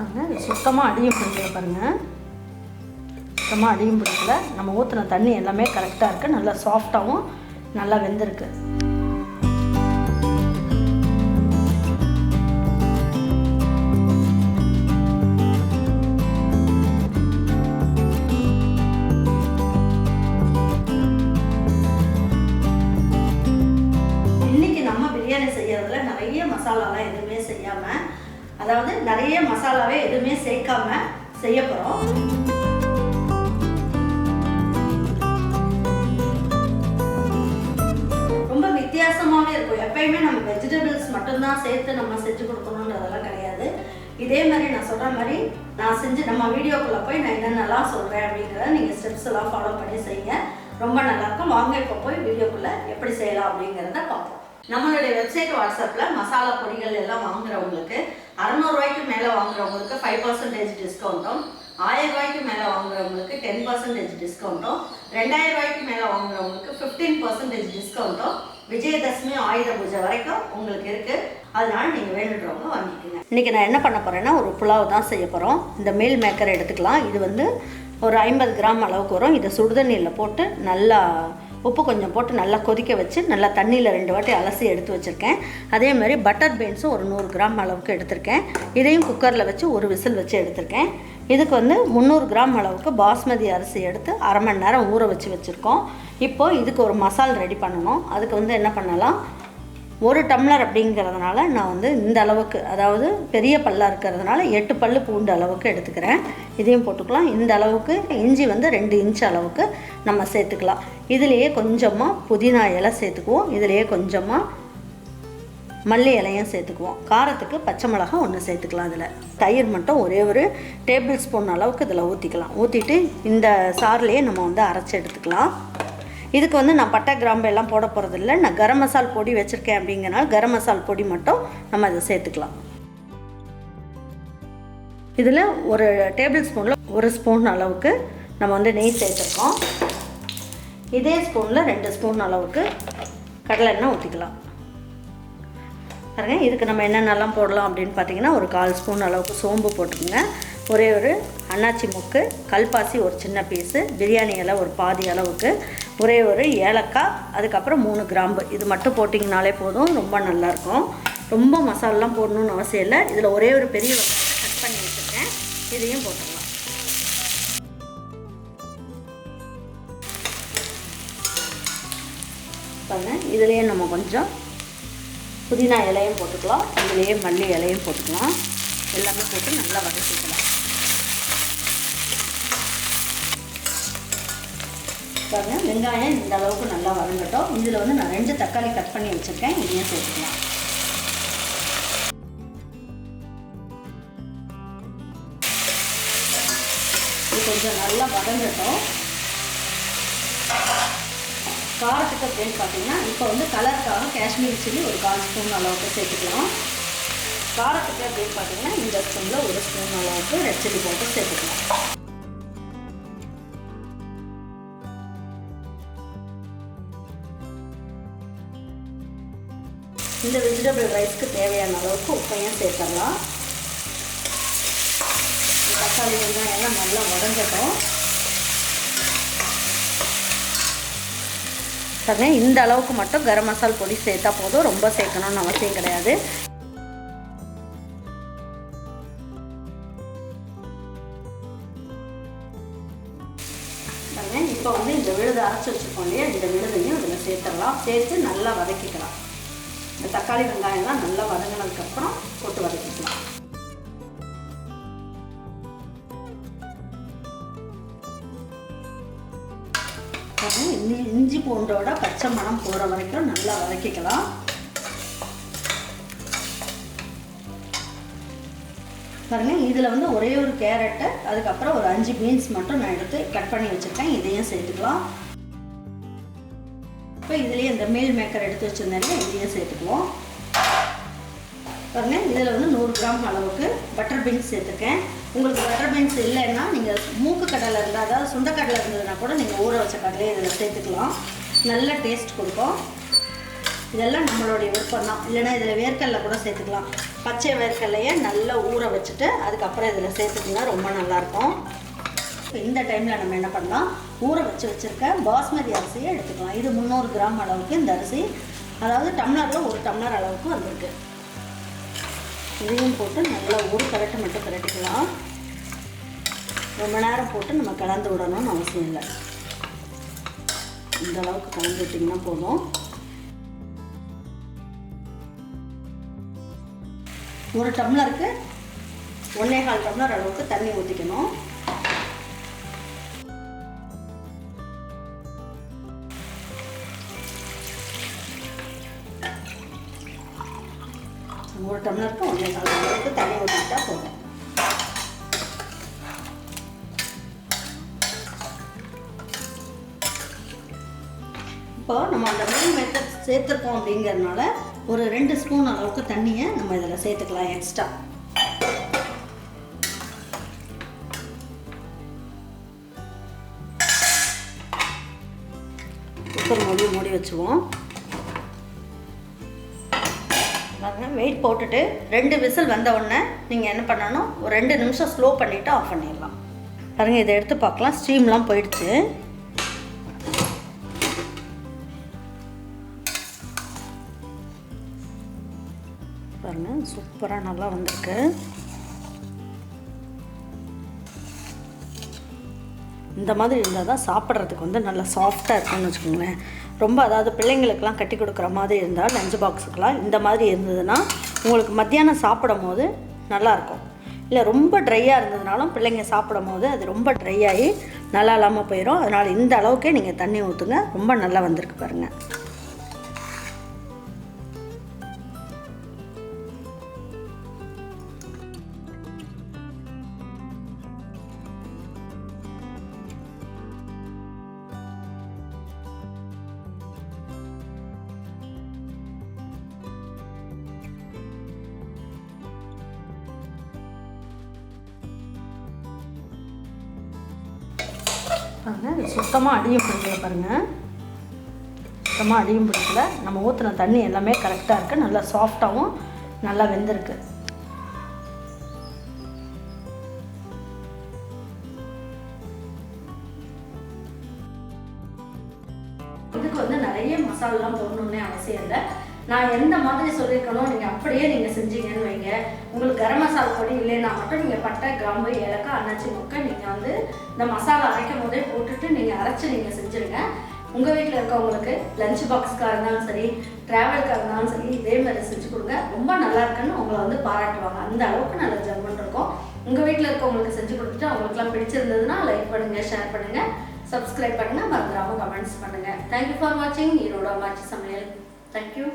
பாருங்க. இது சுத்தமாக அடியும் பிடிக்கல பாருங்கள் சுத்தமாக அடியும் பிடிக்கல. நம்ம ஊற்றின தண்ணி எல்லாமே கரெக்டாக இருக்குது நல்லா சாஃப்டாகவும் நல்லா வெந்திருக்கு. நிறைய மசாலாவே எதுவுமே சேர்க்காம செய்ய போகிறோம் ரொம்ப வித்தியாசமாகவே இருக்கும். எப்பயுமே நம்ம வெஜிடபிள்ஸ் மட்டும்தான் சேர்த்து நம்ம செஞ்சு கொடுக்கணுன்றதெல்லாம் கிடையாது. இதே மாதிரி நான் சொல்கிற மாதிரி நான் செஞ்சு நம்ம வீடியோக்குள்ளே போய் நான் என்னென்னலாம் சொல்கிறேன் அப்படிங்கிறத நீங்கள் ஸ்டெப்ஸ் எல்லாம் ஃபாலோ பண்ணி செய்யுங்க. ரொம்ப நல்லாயிருக்கும் வாங்க இப்போ போய் வீடியோக்குள்ளே எப்படி செய்யலாம் அப்படிங்கிறத பார்ப்போம். நம்மளுடைய வெப்சைட் வாட்ஸ்அப்பில் மசாலா பொடிகள் எல்லாம் வாங்குறவங்களுக்கு அறநூறுவாய்க்கு மேலே வாங்குறவங்களுக்கு ஃபைவ் பர்சன்டேஜ் டிஸ்கவுண்ட்டும் ஆயிரம் ரூபாய்க்கு மேலே வாங்குறவங்களுக்கு டென் பர்சன்டேஜ் டிஸ்கவுண்ட்டும் ரெண்டாயிரம் ரூபாய்க்கு மேலே வாங்குறவங்களுக்கு ஃபிஃப்டீன் பர்சன்டேஜ் டிஸ்கவுண்ட்டும் விஜயதசமி ஆயுத பூஜை வரைக்கும் உங்களுக்கு இருக்கு. அதனால நீங்கள் வேணுன்றவங்க வாங்கிக்கோங்க. இன்னைக்கு நான் என்ன பண்ண போகிறேன்னா ஒரு புலாவ் தான் செய்ய போகிறோம் இந்த மீல் மேக்கர் எடுத்துக்கலாம். இது வந்து ஒரு ஐம்பது கிராம் அளவுக்கு வரும். இதை சுடுதண்ணியில் போட்டு நல்லா உப்பு கொஞ்சம் போட்டு நல்லா கொதிக்க வச்சு நல்லா தண்ணியில் ரெண்டு வாட்டி அலசி எடுத்து வச்சுருக்கேன். அதே மாதிரி பட்டர் பீன்ஸும் ஒரு நூறு கிராம் அளவுக்கு எடுத்திருக்கேன். இதையும் குக்கரில் வச்சு ஒரு விசில் வச்சு எடுத்திருக்கேன். இதுக்கு வந்து முந்நூறு கிராம் அளவுக்கு பாஸ்மதி அரிசி எடுத்து அரை மணி நேரம் ஊற வச்சு வச்சுருக்கோம். இப்போது இதுக்கு ஒரு மசால் ரெடி பண்ணணும். அதுக்கு வந்து என்ன பண்ணலாம்? ஒரு டம்ளர் அப்படிங்கிறதுனால நான் வந்து இந்த அளவுக்கு அதாவது பெரிய பல்லாக இருக்கிறதுனால எட்டு பல் பூண்டு அளவுக்கு எடுத்துக்கிறேன். இதையும் போட்டுக்கலாம். இந்த அளவுக்கு இஞ்சி வந்து ரெண்டு இன்ச் அளவுக்கு நம்ம சேர்த்துக்கலாம். இதுலேயே கொஞ்சமாக புதினா இலை சேர்த்துக்குவோம். இதுலேயே கொஞ்சமாக மல்லி இலையும் சேர்த்துக்குவோம். காரத்துக்கு பச்சை மிளகாய் ஒன்று சேர்த்துக்கலாம் அதில் தயிர் மட்டும் ஒரே ஒரு டேபிள் ஸ்பூன் அளவுக்கு இதில் ஊற்றிக்கலாம் ஊற்றிட்டு இந்த சாறுலேயே நம்ம வந்து அரைச்சி எடுத்துக்கலாம். இதுக்கு வந்து நான் பட்டை கிராம்பு எல்லாம் போட போகிறதில்ல நான் கரம் மசால் பொடி வச்சுருக்கேன் அப்படிங்கிறனால கரம் மசால் பொடி மட்டும் நம்ம அதை சேர்த்துக்கலாம். இதில் ஒரு டேபிள் ஸ்பூனில் ஒரு ஸ்பூன் அளவுக்கு நம்ம வந்து நெய் சேர்த்துருக்கோம். இதே ஸ்பூனில் ரெண்டு ஸ்பூன் அளவுக்கு கடலை எண்ணெய் ஊற்றிக்கலாம் பாருங்க இதுக்கு நம்ம என்னென்னலாம் போடலாம் அப்படின்னு பார்த்தீங்கன்னா ஒரு கால் ஸ்பூன் அளவுக்கு சோம்பு போட்டுக்கோங்க. ஒரே ஒரு அன்னாச்சி முக்கு கல்பாசி ஒரு சின்ன பீஸு பிரியாணி இலை ஒரு பாதி அளவுக்கு ஒரே ஒரு ஏலக்காய் அதுக்கப்புறம் மூணு கிராம்பு. இது மட்டும் போட்டிங்கனாலே போதும் ரொம்ப நல்லாயிருக்கும். ரொம்ப மசாலாலாம் போடணும்னு அவசியம் இல்லை. இதில் ஒரே ஒரு பெரிய வெங்காயத்தை கட் பண்ணி வச்சுருக்கேன். இதையும் போட்டுடலாம். பாருங்க இதுலேயே நம்ம கொஞ்சம் புதினா இலையும் போட்டுக்கலாம். இதுலேயே மல்லி இலையும் போட்டுக்கலாம். எல்லாமே போட்டு நல்லா வதக்கிக்கலாம். பாருங்க வெங்காயம் இந்த அளவுக்கு நல்லா வதங்கட்டும். இதில் வந்து நான் ரெண்டு தக்காளி கட் பண்ணி வச்சுருக்கேன். இதையும் சேர்த்துக்கலாம். இது கொஞ்சம் நல்லா வதங்கட்டும். காரத்துக்கு அப்படின்னு பார்த்தீங்கன்னா இப்போ வந்து கலருக்காக காஷ்மீரி சில்லி ஒரு கால் ஸ்பூன் அளவுக்கு சேர்த்துக்கலாம். காரத்துக்கு அப்படின்னு பார்த்தீங்கன்னா இந்த ஸ்பூனில் ஒரு ஸ்பூன் அளவுக்கு ரெட் சில்லி போட்டு சேர்த்துக்கலாம். இந்த வெஜிடபிள் ரைஸ்க்கு தேவையான அளவுக்கு உப்பையும் சேர்த்துடலாம். தக்காளி வெங்காயம் எல்லாம் நல்லா வதங்கட்டும். பாருங்க இந்த அளவுக்கு மட்டும் கரம் மசால் பொடி சேர்த்தா போதும். ரொம்ப சேர்க்கணும்னு அவசியம் கிடையாது. இப்போ வந்து இந்த விழுது அரைச்சி வச்சுக்கோங்க இந்த விழுதையும் இதில் சேர்த்துடலாம். சேர்த்து நல்லா வதக்கிக்கலாம். இந்த தக்காளி வெங்காயம்லாம் நல்லா வதங்கினதுக்கப்புறம் போட்டு வதக்கிக்கலாம். இஞ்சி இஞ்சி பூண்டோட பச்சை மணம் போகிற வரைக்கும் நல்லா வதக்கிக்கலாம். பாருங்க இதில் வந்து ஒரே ஒரு கேரட்டு அதுக்கப்புறம் ஒரு அஞ்சு பீன்ஸ் மட்டும் நான் எடுத்து கட் பண்ணி வச்சுருக்கேன். இதையும் சேர்த்துக்கலாம். இப்போ இதுலேயே இந்த மீல் மேக்கர் எடுத்து வச்சுருந்தேன் இதையும் சேர்த்துக்குவோம். பாருங்கள் இதில் வந்து நூறு கிராம் அளவுக்கு பட்டர் பீன்ஸ் சேர்த்துருக்கேன். உங்களுக்கு பட்டர் பீன்ஸ் இல்லைன்னா நீங்கள் மூக்கு கடலை இருந்தால் அதாவது சுண்டக்கடலை இருந்ததுன்னா கூட நீங்கள் ஊற வச்ச கடலையே இதில் சேர்த்துக்கலாம். நல்ல டேஸ்ட் கொடுக்கும். இதெல்லாம் நம்மளுடைய விருப்பம் தான். இல்லைன்னா இதில் வேர்க்கடலை கூட சேர்த்துக்கலாம். பச்சை வேர்க்கடலையை நல்லா ஊற வச்சுட்டு அதுக்கப்புறம் இதில் சேர்த்துக்கிங்கன்னா ரொம்ப நல்லாயிருக்கும் இந்த டைமில் நம்ம என்ன பண்ணலாம்? ஊற வச்சு வச்சுருக்க பாஸ்மதி அரிசியை எடுத்துக்கலாம். இது முந்நூறு கிராம் அளவுக்கு இந்த அரிசி. அதாவது டம்ளரில் ஒரு டம்ளர் அளவுக்கு வந்திருக்கு. இதையும் போட்டு நல்லா ஒரு கரட்டு மட்டும் கரட்டிக்கலாம். ரொம்ப நேரம் போட்டு நம்ம கலந்து விடணும்னு அவசியம் இல்லை. இந்த அளவுக்கு கலந்து விட்டிங்கன்னா போதும். ஒரு டம்ளருக்கு ஒன்னே கால் டம்ளர் அளவுக்கு தண்ணி ஊற்றிக்கணும் ஒரு டம்ளருக்கு ஒன்றே கால் டம்ளருக்கு தண்ணி ஊற்றிட்டா போதும். இப்போ நம்ம அந்த மீன் மெத்தட் சேர்த்துருக்கோம் அப்படிங்கிறதுனால ஒரு ரெண்டு ஸ்பூன் அளவுக்கு தண்ணியை நம்ம இதில் சேர்த்துக்கலாம் எக்ஸ்ட்ரா குக்கர் மூடி மூடி வச்சுருவோம். பாருங்க வெயிட் போட்டுட்டு ரெண்டு விசில் வந்த உடனே நீங்கள் என்ன பண்ணணும்? ஒரு ரெண்டு நிமிஷம் ஸ்லோ பண்ணிவிட்டு ஆஃப் பண்ணிடலாம். பாருங்கள் இதை எடுத்து பார்க்கலாம். ஸ்டீம்லாம் போயிடுச்சு. பாருங்க சூப்பராக நல்லா வந்திருக்கு. இந்த மாதிரி இருந்தால் தான் சாப்பிட்றதுக்கு வந்து நல்லா சாஃப்டாக இருக்கும்னு வச்சுக்கோங்களேன். ரொம்ப அதாவது பிள்ளைங்களுக்கெல்லாம் கட்டி கொடுக்குற மாதிரி இருந்தால் லஞ்ச் பாக்ஸுக்கெலாம் இந்த மாதிரி இருந்ததுன்னா உங்களுக்கு மத்தியானம் சாப்பிடும் போது நல்லாயிருக்கும். இல்லை ரொம்ப ட்ரையாக இருந்ததுனாலும் பிள்ளைங்க சாப்பிடும் போது அது ரொம்ப ட்ரை ஆகி நல்லா இல்லாமல் போயிடும். அதனால் இந்த அளவுக்கே நீங்கள் தண்ணி ஊற்றுங்க. ரொம்ப நல்லா வந்திருக்கு பாருங்கள் பாருங்கள் இது சுத்தமாக அடியும் பிடிக்கல பாருங்கள் சுத்தமாக அடியும் பிடிக்கல. நம்ம ஊற்றின தண்ணி எல்லாமே கரெக்டாக இருக்குது நல்லா சாஃப்டாகவும் நல்லா வெந்திருக்கு. இதுக்கு வந்து நிறைய மசாலாலாம் போடணுன்னே அவசியம் இல்லை. நான் எந்த மாதிரி சொல்லியிருக்கணும் நீங்கள் அப்படியே நீங்கள் செஞ்சீங்கன்னு வைங்க. உங்களுக்கு கரம் மசாலா பொடி இல்லைன்னா மட்டும் நீங்கள் பட்டை கிராம்பு ஏலக்காய் அன்னாச்சி முக்கை நீங்கள் வந்து இந்த மசாலா அரைக்கும் போதே போட்டுட்டு நீங்கள் அரைச்சி நீங்கள் செஞ்சுருங்க. உங்கள் வீட்டில் இருக்கவங்களுக்கு லஞ்ச் பாக்ஸ்க்காக இருந்தாலும் சரி ட்ராவலுக்காக இருந்தாலும் சரி இதே மாதிரி செஞ்சு கொடுங்க. ரொம்ப நல்லா இருக்குன்னு உங்களை வந்து பாராட்டுவாங்க. அந்த அளவுக்கு நல்ல ஜம்முன் இருக்கும். உங்கள் வீட்டில் இருக்கவங்களுக்கு செஞ்சு கொடுத்துட்டு அவங்களுக்குலாம் பிடிச்சிருந்ததுன்னா லைக் பண்ணுங்கள் ஷேர் பண்ணுங்கள் சப்ஸ்கிரைப் பண்ணுங்கள் மறந்துடாமல் கமெண்ட்ஸ் பண்ணுங்கள் தேங்க்யூ ஃபார் வாட்சிங் ஈரோட மாச்சி சமையல். தேங்க்யூ